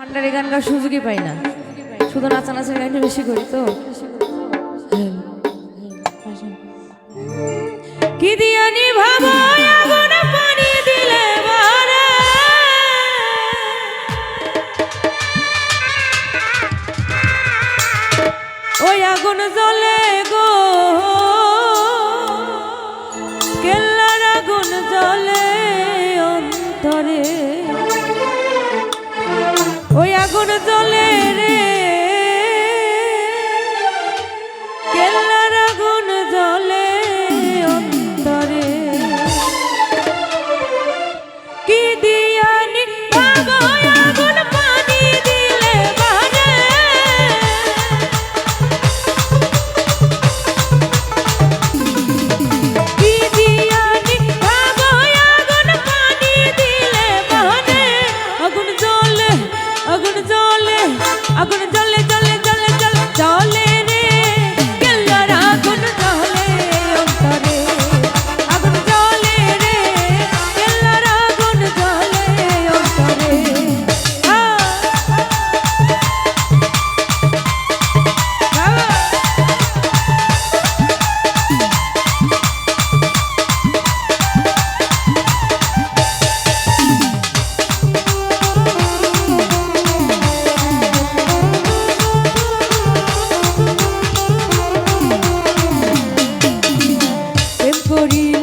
ভান্ডারে গান গাওয়ার সুযোগই পাই না। শুধু নাচানাচির গানটা বেশি করি তো। কি দিয়ানি ভাবো? morir.